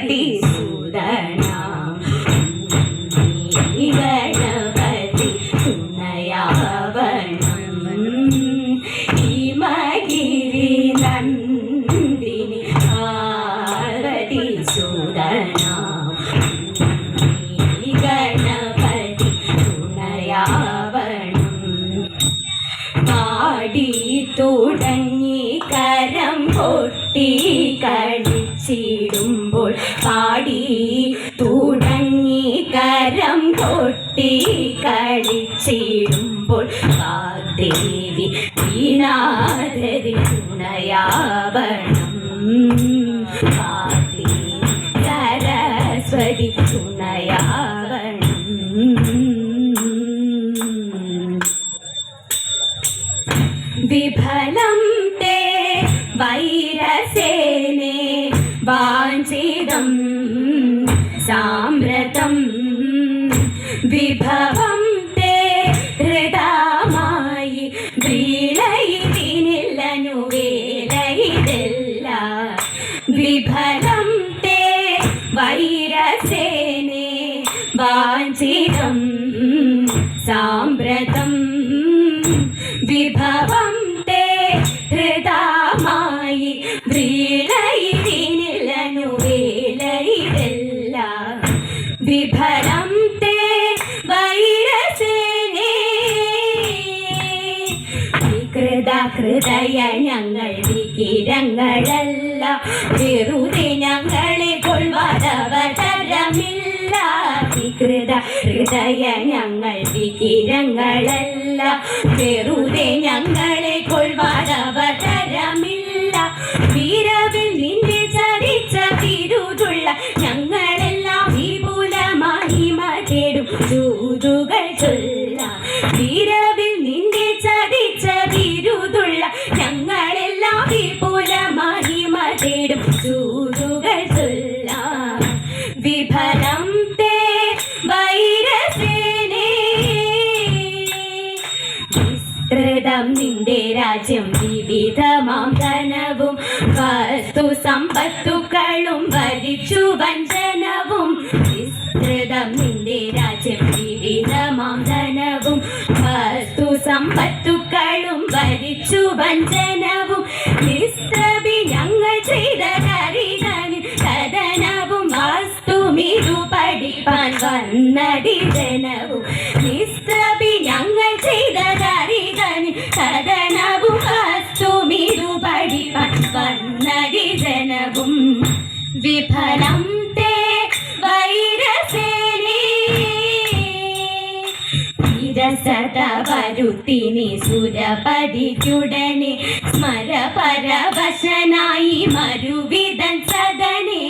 melodies. കളിച്ചിടുമ്പോൾ Vagdevi വിനാദരി തുണയാവണം Saraswati തുണയാവണം വിഫലം തേ വൈരസേനെ വാഞ്ചിതം സാമ്പ്രതം വിഭവം തേ ഹൃദമായി വ്രീളയിതിനില്ലനു വേലയിതല്ല. വിഫലം തേ വൈരസേനേ വികൃത ഹൃദയ ഞങ്ങൾ വികിരങ്ങളല്ല. വെറുതെ വികൃത ഹൃദയ ഞങ്ങൾ വികിരങ്ങളല്ല. വെറുതെ ഞങ്ങളെ കൊൾവാടവതരമില്ല വീരവിൽ നിന്റെ ചരിച്ച തിരുതുള്ള ഞങ്ങളെല്ലാം വിപുലമായി മതേടും ദൂതുകൾ ചൊല്ല. വീരവിൽ രാജ്യം വിവിധമാം ധനവും വസ്തു സമ്പത്തുക്കളും വരിച്ചു വഞ്ചനവും. വിസ്തൃതം നിന്റെ രാജ്യം വിവിധമാം ധനവും വസ്തു സമ്പത്തുക്കളും വരിച്ചു വഞ്ചനവും. വിസ്തൃതി ഞങ്ങൾ ചെയ്ത പഠിപ്പാൻ വന്നടി ജനവും. ഞങ്ങൾ ചെയ്ത കരിതന് കഥനവും വാസ്തുമിതു പഠിപ്പാൻ വന്നടി ജനവും വിഫലം തേ വൈരസേനേ വിരസത വരുത്തിനി സുരപതിക്കുടനെ സ്മര പരവശനായി മരുവിതൻ സദനെ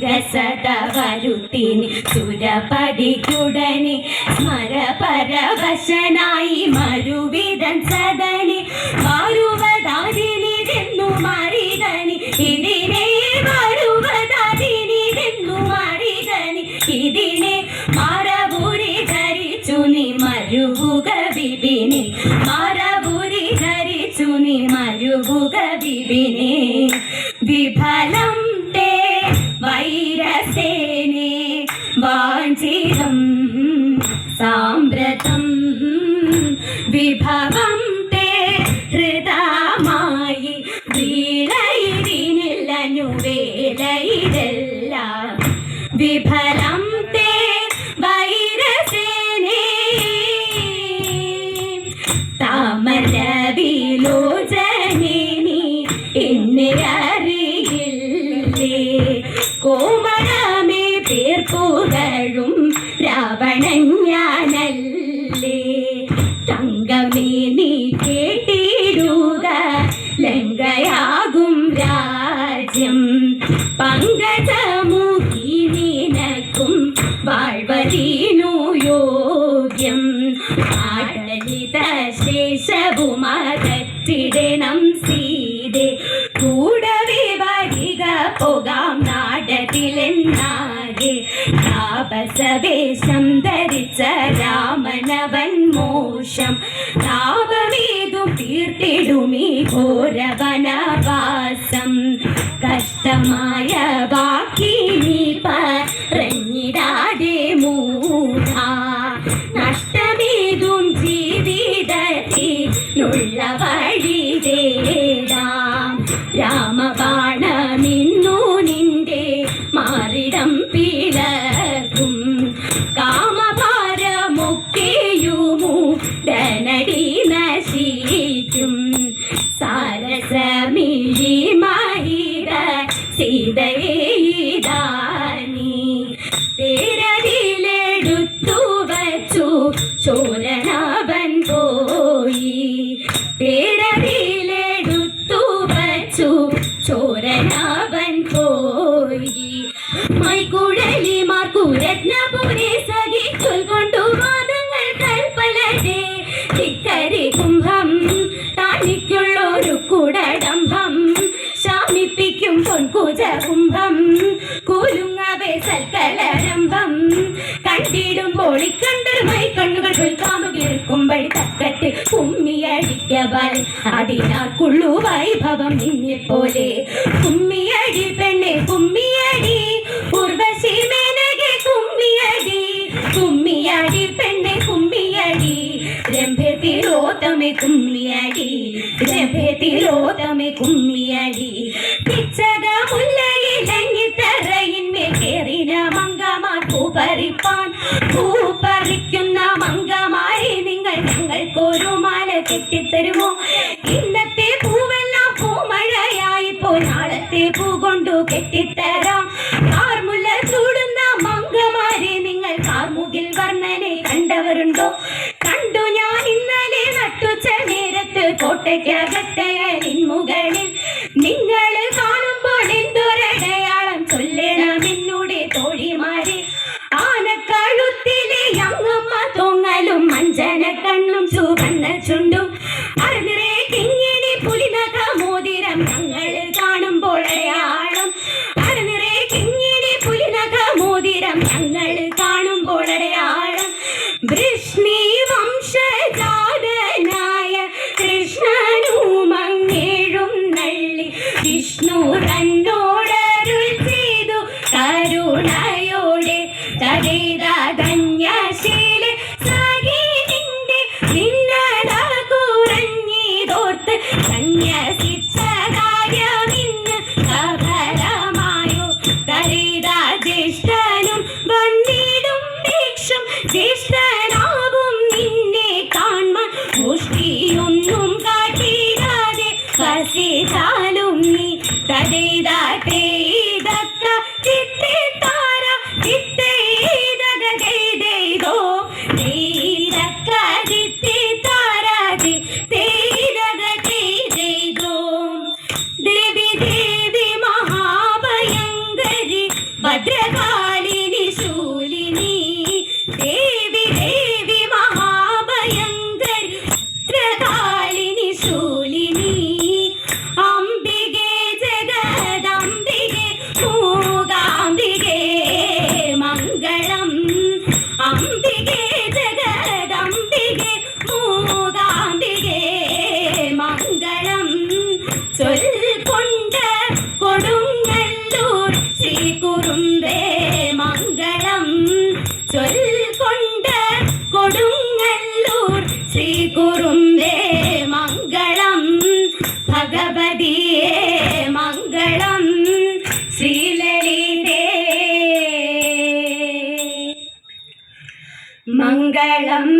വിരസത വരുത്തിനി സുരപതിക്കുടനെ സ്മര പരവശനായി മരുവിതൻ സദനെ മാറുവതാരിനിരുന്നു മാറിതനി ഇതിനെ മാറുവതാരിനിരുന്നു മാറിതനി ഇതിനെ മാറപൂരി ധരിച്ചു നീ മരുവുക വിപിനെ മാറപൂരി ധരിച്ചു നീ മരുവുക വിപിനെ കോമളമേ പേർപ്പുകളും രാവണൻ ഞാനല്ലേ തങ്കമേ നീ കേട്ടിടുക. ലങ്കയാകും രാജ്യം. പങ്കജമുഖി നിനക്കും വാഴ്വതീനു രാമനവൻ മോശം. താപമേതും തീർത്തിടുമീ ഘോരവനവാസം. കഷ്ടമായ ബാക്കി നീ പറഞ്ഞിടാതെ മൂഢ നഷ്ടമേതും ജീവിതത്തിനുള്ളവർ ಮೀರಿ ಮಾಹಿರ സീതയേതാനി തേരവിലെടുത്തു വച്ചു ചോരനാഭൻ പോയി. തേരവിലെടുത്തു വച്ചു ചോരനാഭൻ പോയി. മൈകുഴലി കുംഭം കൂലുങ്ങാവേ സൽക്കലരംഭം കണ്ടിടുമ്പോൾ ഇക്കണ്ടറുമായി കണ്ണുകൾ വിൽക്കാമുകിടക്കുമ്പഴി തക്കത്ത് കുമ്മിയടിക്കവൾ അതിനാക്കുള്ളു വൈഭവം നിന്നെ പോലെ രംഭത്തിലോത്തമേ കുമ്മിയടി രംഭത്തിലോത്തമേ കുമ്മിയടി. പിച്ചക മുല്ലയിലങ്ങിത്തറയിന്മേൽ കേറിന മങ്കമാർ പൂപറിപ്പാൻ പൂപറിക്കുന്ന മങ്കമാരെ നിങ്ങൾ ഞങ്ങൾക്കൊരു മാല കെട്ടിത്തരുമോ? ഇന്നത്തെ പൂവെല്ലാം പൂമഴയായിപ്പോ നാളത്തെ പൂ കൊണ്ടു കെട്ടിത്തരാം. ചതഞ്ഞ ശീ Oh. மங்களம்